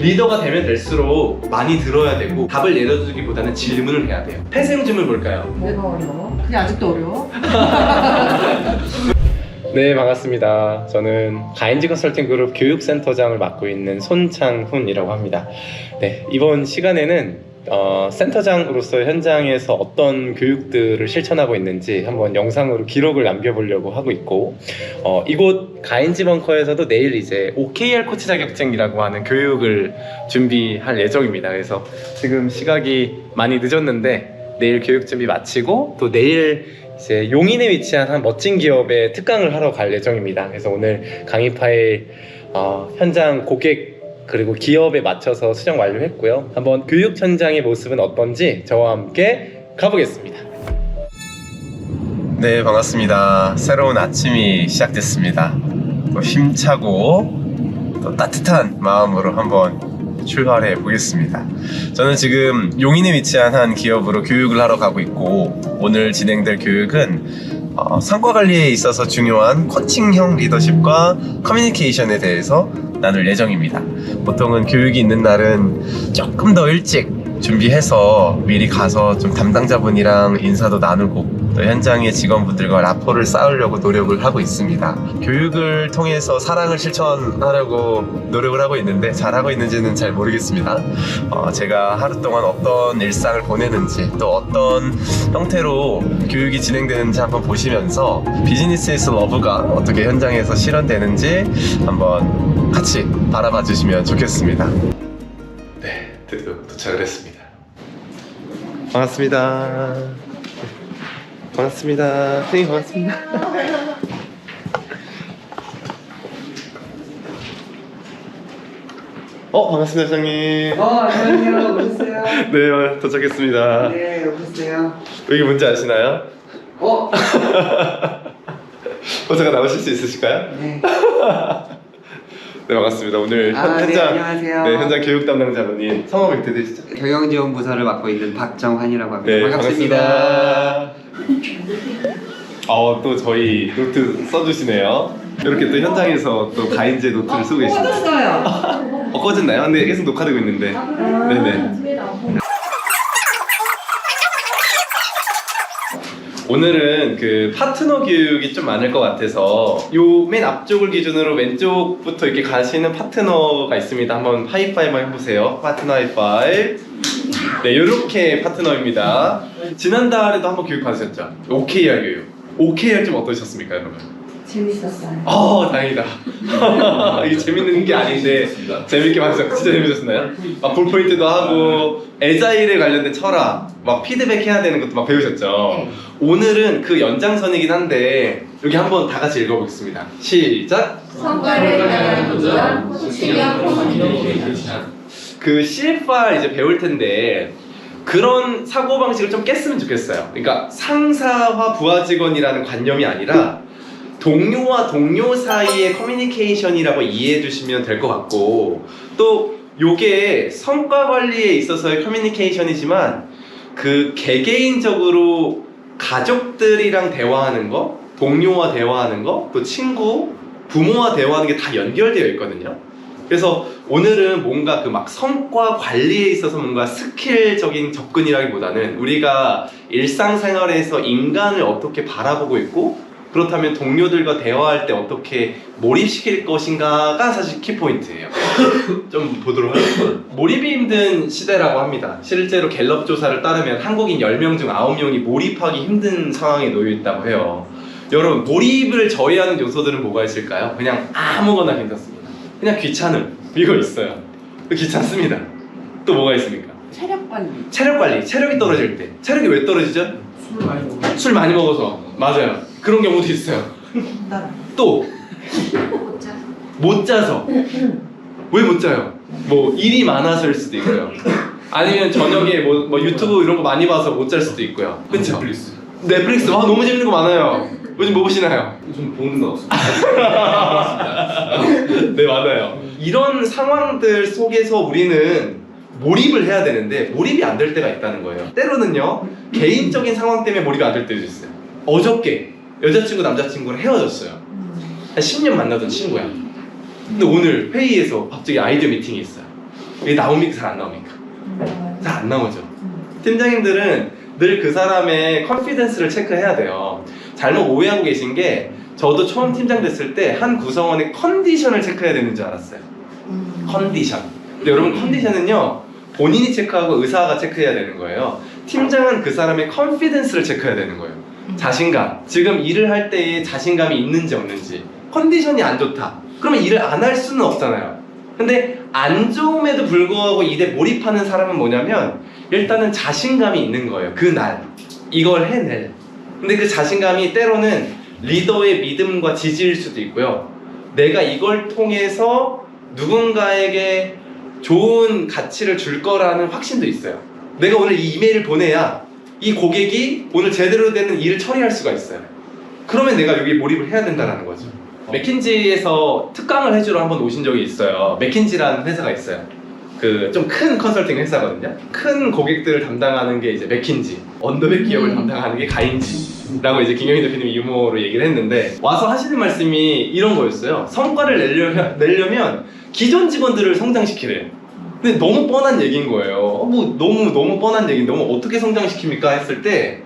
리더가 되면 될수록 많이 들어야 되고 답을 내려주기보다는 질문을 해야 돼요. 폐쇄형 질문 뭘까요? 뭐가 어려워? 그게 아직도 어려워? 네 반갑습니다. 저는 가인지 컨설팅 그룹 교육센터장을 맡고 있는 손창훈이라고 합니다. 네 이번 시간에는 어, 센터장으로서 현장에서 어떤 교육들을 실천하고 있는지 한번 영상으로 기록을 남겨보려고 하고 있고 어, 이곳 가인지 벙커에서도 내일 이제 OKR 코치 자격증이라고 하는 교육을 준비할 예정입니다. 그래서 지금 시각이 많이 늦었는데 내일 교육 준비 마치고 또 내일 이제 용인에 위치한 한 멋진 기업에 특강을 하러 갈 예정입니다. 그래서 오늘 강의 파일 어, 현장 고객 그리고 기업에 맞춰서 수정 완료했고요. 한번 교육 현장의 모습은 어떤지 저와 함께 가보겠습니다. 네, 반갑습니다. 새로운 아침이 시작됐습니다. 또 힘차고 또 따뜻한 마음으로 한번 출발해 보겠습니다. 저는 지금 용인에 위치한 한 기업으로 교육을 하러 가고 있고 오늘 진행될 교육은 어, 성과 관리에 있어서 중요한 코칭형 리더십과 커뮤니케이션에 대해서 나눌 예정입니다. 보통은 교육이 있는 날은 조금 더 일찍 준비해서 미리 가서 좀 담당자분이랑 인사도 나누고 또 현장의 직원분들과 라포를 쌓으려고 노력을 하고 있습니다. 교육을 통해서 사랑을 실천하려고 노력을 하고 있는데 잘하고 있는지는 잘 모르겠습니다. 어, 제가 하루 동안 어떤 일상을 보내는지 또 어떤 형태로 교육이 진행되는지 한번 보시면서 비즈니스에서 러브가 어떻게 현장에서 실현되는지 한번 같이 바라봐 주시면 좋겠습니다. 네, 드디어 도착을 했습니다. 반갑습니다. 반갑습니다. 선생님 반갑습니다. 어, 반갑습니다, 사장님. 어, 안녕하세요. 오셨어요? 네, 도착했습니다. 네, 오셨어요. 여기 뭔지 아시나요? 어? 어, 잠깐 나오실 수 있으실까요? 네. 네, 반갑습니다. 오늘 아, 네, 현장, 안녕하세요. 네, 현장 교육 담당자분인 어떻게 되시죠? 경영지원부서를 맡고 있는 박정환이라고 합니다. 네, 반갑습니다. 반갑습니다. 어, 또 저희 노트 써주시네요. 이렇게 또 현장에서 또 가인제 노트를 쓰고 계십니다. 꺼졌어요. 어, 꺼졌나요? 근데 계속 녹화되고 있는데. 네네. 오늘은 그 파트너 교육이 좀 많을 것 같아서 요 맨 앞쪽을 기준으로 왼쪽부터 이렇게 가시는 파트너가 있습니다. 한번 하이파이브 해보세요. 파트너 하이파이브. 네, 요렇게 파트너입니다. 지난달에도 한번 교육 받으셨죠? OKR 교육. OKR 좀 어떠셨습니까, 여러분? 재밌었어요. 아 다행이다. 이게 재밌는 게 아닌데 재밌게 봤어요. 진짜 재밌었나요? 막 볼포인트도 하고 에자일에 관련된 철학, 막 피드백 해야 되는 것도 막 배우셨죠. 네. 오늘은 그 연장선이긴 한데 여기 한번 다 같이 읽어보겠습니다. 시작. 성과를 향한 도전, 코칭형 커뮤니케이션. 그 CFR 이제 배울 텐데 그런 사고 방식을 좀 깼으면 좋겠어요. 그러니까 상사와 부하 직원이라는 관념이 아니라 동료와 동료 사이의 커뮤니케이션이라고 이해해 주시면 될 것 같고 또 요게 성과 관리에 있어서의 커뮤니케이션이지만 그 개개인적으로 가족들이랑 대화하는 거, 동료와 대화하는 거, 또 친구, 부모와 대화하는 게 다 연결되어 있거든요. 그래서 오늘은 뭔가 그 막 성과 관리에 있어서 뭔가 스킬적인 접근이라기보다는 우리가 일상생활에서 인간을 어떻게 바라보고 있고 그렇다면 동료들과 대화할 때 어떻게 몰입시킬 것인가가 사실 키포인트예요. 좀 보도록 하겠습니다. 몰입이 힘든 시대라고 합니다. 실제로 갤럽 조사를 따르면 한국인 10명 중 9명이 몰입하기 힘든 상황에 놓여 있다고 해요. 여러분, 몰입을 저해하는 요소들은 뭐가 있을까요? 그냥 아무거나 괜찮습니다. 그냥 귀찮음. 이거 있어요. 귀찮습니다. 또 뭐가 있습니까? 체력 관리. 체력 관리. 체력이 떨어질 때. 체력이 왜 떨어지죠? 술 많이 먹어. 술 많이 먹어서. 맞아요. 그런 경우도 있어요. 나또못 자서 왜 못 자요? 뭐 일이 많아서일 수도 있고요. 아니면 저녁에 뭐, 뭐 유튜브 이런 거 많이 봐서 못 잘 수도 있고요. 그렇죠? 넷플릭스. 넷플릭스. 와 너무 재밌는 거 많아요. 요즘 뭐 보시나요? 좀 보는 거 없습니다. 네 맞아요. 이런 상황들 속에서 우리는 몰입을 해야 되는데 몰입이 안 될 때가 있다는 거예요. 때로는요 개인적인 상황 때문에 몰입이 안 될 때도 있어요. 어저께 여자친구 남자친구랑 헤어졌어요. 한 10년 만나던 친구야. 근데 오늘 회의에서 갑자기 아이디어 미팅이 있어요. 이게 나옵니까? 잘 안 나옵니까? 음, 잘안 나오죠. 음. 팀장님들은 늘 그 사람의 컨피던스를 체크해야 돼요. 잘못 오해하고 계신 게 저도 처음 팀장 됐을 때 한 구성원의 컨디션을 체크해야 되는 줄 알았어요. 음. 컨디션. 근데 여러분 컨디션은요 본인이 체크하고 의사가 체크해야 되는 거예요. 팀장은 그 사람의 컨피던스를 체크해야 되는 거예요. 음. 자신감. 지금 일을 할 때에 자신감이 있는지 없는지. 컨디션이 안 좋다. 그러면 일을 안 할 수는 없잖아요. 근데 안 좋음에도 불구하고 일에 몰입하는 사람은 뭐냐면 일단은 자신감이 있는 거예요. 그 날. 이걸 해낼. 근데 그 자신감이 때로는 리더의 믿음과 지지일 수도 있고요. 내가 이걸 통해서 누군가에게 좋은 가치를 줄 거라는 확신도 있어요. 내가 오늘 이 이메일을 보내야 이 고객이 오늘 제대로 되는 일을 처리할 수가 있어요. 그러면 내가 여기 몰입을 해야 된다는 거죠. 맥킨지에서 특강을 해주러 한번 오신 적이 있어요. 맥킨지라는 회사가 있어요. 그 좀 큰 컨설팅 회사거든요. 큰 고객들을 담당하는 게 이제 맥킨지, 언더백 기업을 음. 담당하는 게 가인지라고 이제 김경희 대표님이 유머로 얘기를 했는데 와서 하시는 말씀이 이런 거였어요. 성과를 내려면, 내려면 기존 직원들을 성장시키래요. 근데 너무 뻔한 얘기인 거예요. 어, 뭐 너무 너무 뻔한 얘기, 너무 어떻게 성장시킵니까 했을 때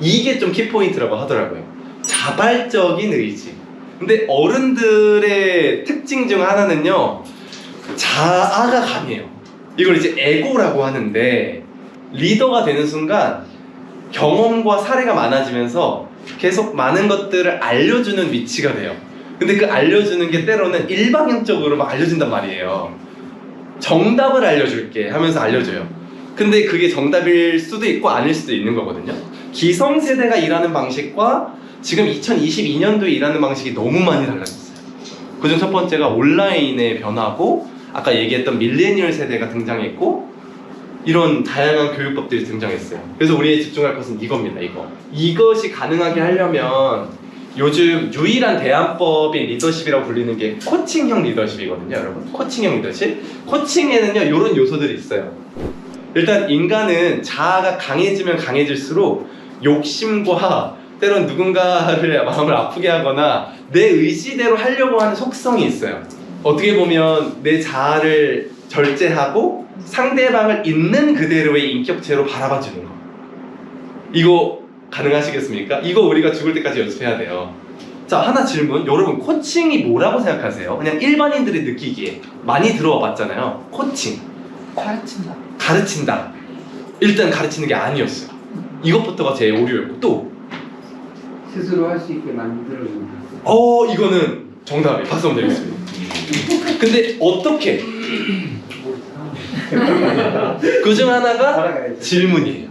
이게 좀 키포인트라고 하더라고요. 자발적인 의지. 근데 어른들의 특징 중 하나는요, 자아가 강해요. 이걸 이제 에고라고 하는데, 리더가 되는 순간 경험과 사례가 많아지면서 계속 많은 것들을 알려주는 위치가 돼요. 근데 그 알려주는 게 때로는 일방향적으로 막 알려준단 말이에요. 정답을 알려줄게 하면서 알려줘요. 근데 그게 정답일 수도 있고 아닐 수도 있는 거거든요. 기성세대가 일하는 방식과 지금 2022년도에 일하는 방식이 너무 많이 달라졌어요. 그중 첫 번째가 온라인의 변화고 아까 얘기했던 밀레니얼 세대가 등장했고 이런 다양한 교육법들이 등장했어요. 그래서 우리 집중할 것은 이겁니다. 이거. 이것이 가능하게 하려면 요즘 유일한 대안법인 리더십이라고 불리는 게 코칭형 리더십이거든요, 여러분. 코칭형 리더십. 코칭에는요, 이런 요소들이 있어요. 일단 인간은 자아가 강해지면 강해질수록 욕심과 때론 누군가를 마음을 아프게 하거나 내 의지대로 하려고 하는 속성이 있어요. 어떻게 보면 내 자아를 절제하고 상대방을 있는 그대로의 인격체로 바라봐 주는 거. 이거 가능하시겠습니까? 이거 우리가 죽을 때까지 연습해야 돼요. 자, 하나 질문. 여러분, 코칭이 뭐라고 생각하세요? 그냥 일반인들이 느끼기에 많이 들어와 봤잖아요. 코칭. 가르친다. 가르친다. 일단 가르치는 게 아니었어요. 이것부터가 제 오류였고 또 스스로 할 수 있게 만들어준다. 어, 이거는 정답이 박수 한번 드리겠습니다. 근데 어떻게? 그중 하나가. 질문이에요.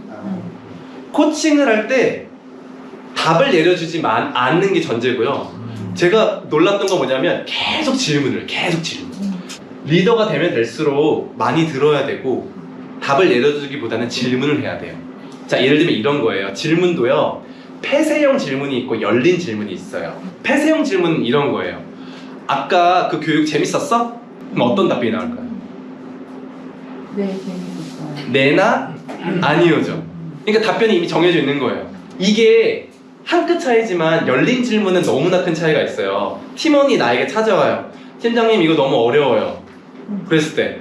아, 코칭을 할 때 답을 내려주지 만- 않는 게 전제고요. 제가 놀랐던 건 뭐냐면 계속 질문을 계속 질문. 리더가 되면 될수록 많이 들어야 되고 답을 내려주기보다는 질문을 해야 돼요. 자 예를 들면 이런 거예요. 질문도요. 폐쇄형 질문이 있고 열린 질문이 있어요. 폐쇄형 질문은 이런 거예요. 아까 그 교육 재밌었어? 그럼 어떤 답변이 나올까요? 네, 재밌었어요. 네나 아니요죠. 그러니까 답변이 이미 정해져 있는 거예요. 이게 한 끗 차이지만 열린 질문은 너무나 큰 차이가 있어요. 팀원이 나에게 찾아와요. 팀장님 이거 너무 어려워요. 그랬을 때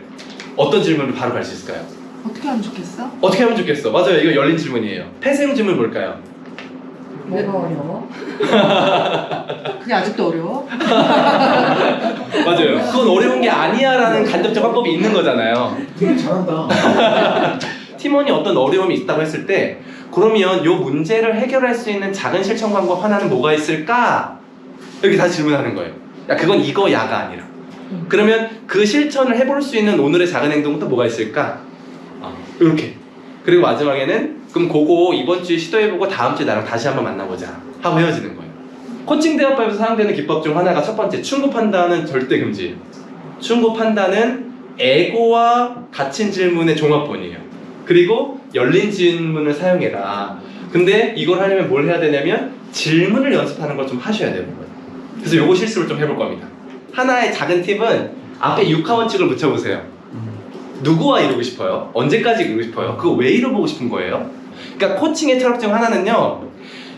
어떤 질문을 바로 갈 수 있을까요? 어떻게 하면 좋겠어? 어떻게 하면 좋겠어? 맞아요. 이거 열린 질문이에요. 폐쇄형 질문 뭘까요? 뭐가 어려워? 그게 아직도 어려워? 맞아요. 그건 어려운 게 아니야라는 간접적 화법이 있는 거잖아요. 되게 잘한다. 팀원이 어떤 어려움이 있다고 했을 때 그러면 이 문제를 해결할 수 있는 작은 실천 방법 하나는 뭐가 있을까? 이렇게 다시 질문하는 거예요. 야 그건 이거 야가 아니라. 그러면 그 실천을 해볼 수 있는 오늘의 작은 행동은 또 뭐가 있을까? 아, 이렇게. 그리고 마지막에는 그럼 그거 이번 주에 시도해보고 다음 주에 나랑 다시 한번 만나보자 하고 헤어지는 거예요. 코칭 대화법에서 사용되는 기법 중 하나가 첫 번째 충고 판단은 절대 금지예요. 충고 판단은 에고와 닫힌 질문의 종합본이에요. 그리고 열린 질문을 사용해라. 근데 이걸 하려면 뭘 해야 되냐면 질문을 연습하는 걸 좀 하셔야 되는 거예요. 그래서 요거 실수를 좀 해볼 겁니다. 하나의 작은 팁은 앞에 육하 원칙을 붙여보세요. 누구와 이루고 싶어요? 언제까지 이루고 싶어요? 그거 왜 이뤄보고 싶은 거예요? 그러니까 코칭의 철학 중 하나는요.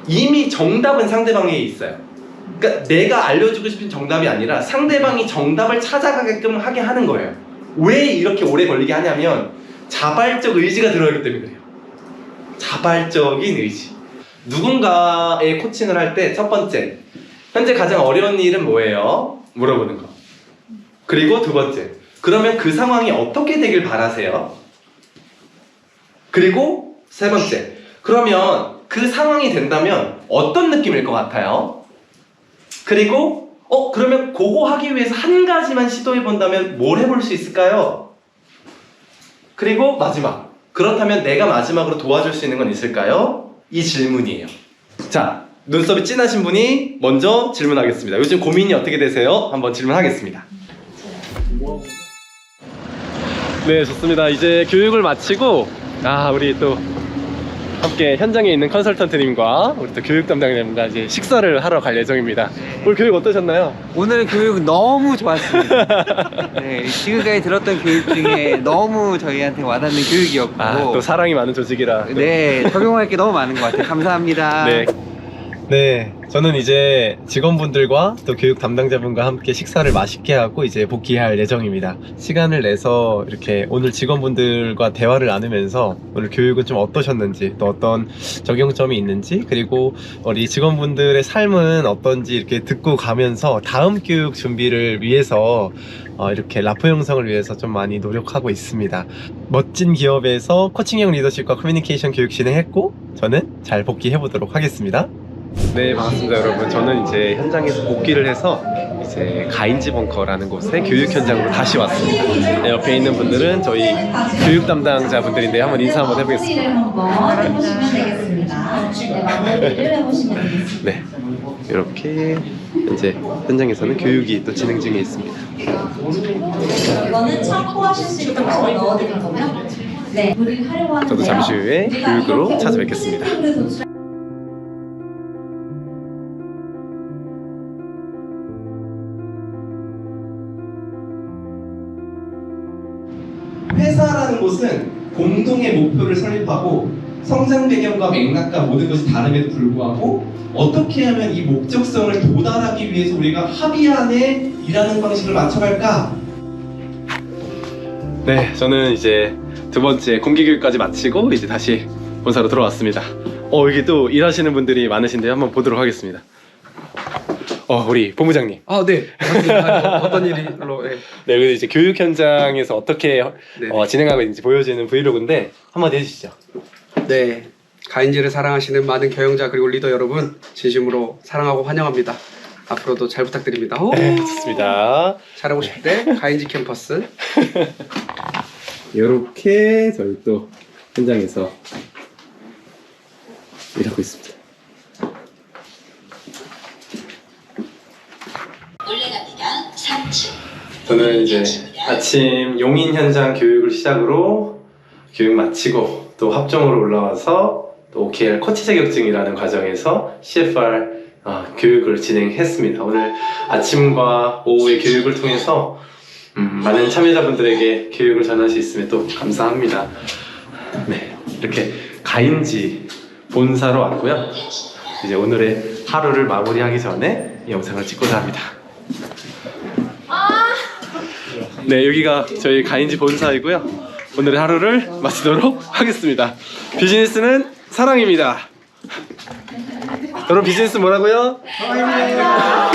이미 정답은 상대방에 있어요. 그러니까 내가 알려주고 싶은 정답이 아니라 상대방이 정답을 찾아가게끔 하게 하는 거예요. 왜 이렇게 오래 걸리게 하냐면 자발적 의지가 들어있기 때문에 그래요. 자발적인 의지. 누군가의 코칭을 할 때 첫 번째, 현재 가장 어려운 일은 뭐예요? 물어보는 거. 그리고 두 번째, 그러면 그 상황이 어떻게 되길 바라세요? 그리고 세 번째, 그러면 그 상황이 된다면 어떤 느낌일 것 같아요? 그리고 어 그러면 그거 하기 위해서 한 가지만 시도해 본다면 뭘 해볼 수 있을까요? 그리고 마지막 그렇다면 내가 마지막으로 도와줄 수 있는 건 있을까요? 이 질문이에요. 자 눈썹이 진하신 분이 먼저 질문하겠습니다. 요즘 고민이 어떻게 되세요? 한번 질문하겠습니다. 네 좋습니다. 이제 교육을 마치고 아 우리 또 함께 현장에 있는 컨설턴트님과 우리 또 교육 담당자님과 이제 식사를 하러 갈 예정입니다. 오늘 교육 어떠셨나요? 오늘 교육 너무 좋았습니다. 네, 지금까지 들었던 교육 중에 너무 저희한테 와닿는 교육이었고, 아 또 사랑이 많은 조직이라. 또. 네, 적용할 게 너무 많은 것 같아요. 감사합니다. 네. 네, 저는 이제 직원분들과 또 교육 담당자분과 함께 식사를 맛있게 하고 이제 복귀할 예정입니다. 시간을 내서 이렇게 오늘 직원분들과 대화를 나누면서 오늘 교육은 좀 어떠셨는지 또 어떤 적용점이 있는지 그리고 우리 직원분들의 삶은 어떤지 이렇게 듣고 가면서 다음 교육 준비를 위해서 어, 이렇게 라포 형성을 위해서 좀 많이 노력하고 있습니다. 멋진 기업에서 코칭형 리더십과 커뮤니케이션 교육 진행했고 저는 잘 복귀해 보도록 하겠습니다. 네 반갑습니다 여러분 저는 이제 현장에서 복귀를 해서 이제 가인지 벙커라는 곳에 교육 현장으로 다시 왔습니다 네, 옆에 있는 분들은 저희 교육 담당자 분들인데 한번 인사 한번 해보겠습니다 한번 되겠습니다. 네, 마무리를 해보시면 되겠습니다. 네 이렇게 현재 현장에서는 교육이 또 진행 중에 있습니다 이거는 참고하실 수 있도록 넣어드린 거고요. 네, 우리. 저도 잠시 후에 교육으로 찾아뵙겠습니다. 목표를 설립하고 성장 배경과 맥락과 모든 것이 다름에도 불구하고 어떻게 하면 이 목적성을 도달하기 위해서 우리가 합의 안에 일하는 방식을 맞춰갈까? 네, 저는 이제 두 번째 공개교육까지 마치고 이제 다시 본사로 돌아왔습니다. 어, 여기 또 일하시는 분들이 많으신데 한번 보도록 하겠습니다. 어, 우리 본부장님. 아, 네. 반갑습니다. 어떤 일로? 네. 네, 여기 이제 교육 현장에서 어떻게 네. 어, 진행하고 있는지 보여지는 브이로그인데 한마디 해주시죠. 네. 가인지를 사랑하시는 많은 경영자 그리고 리더 여러분 진심으로 사랑하고 환영합니다. 앞으로도 잘 부탁드립니다. 오, 네, 좋습니다. 잘하고 싶을 때 가인지 캠퍼스. 이렇게 저희 또 현장에서 일하고 있습니다. 저는 이제 아침 용인 현장 교육을 시작으로 교육 마치고 또 합정으로 올라와서 또 OKR 코치 자격증이라는 과정에서 CFR 어, 교육을 진행했습니다. 오늘 아침과 오후의 교육을 통해서 음, 많은 참여자분들에게 교육을 전할 수 있음에 또 감사합니다. 네, 이렇게 가인지 본사로 왔고요. 이제 오늘의 하루를 마무리하기 전에 이 영상을 찍고자 합니다. 네, 여기가 저희 가인지 본사이고요. 오늘의 하루를 마치도록 하겠습니다. 비즈니스는 사랑입니다. 여러분 비즈니스 뭐라고요? 사랑입니다.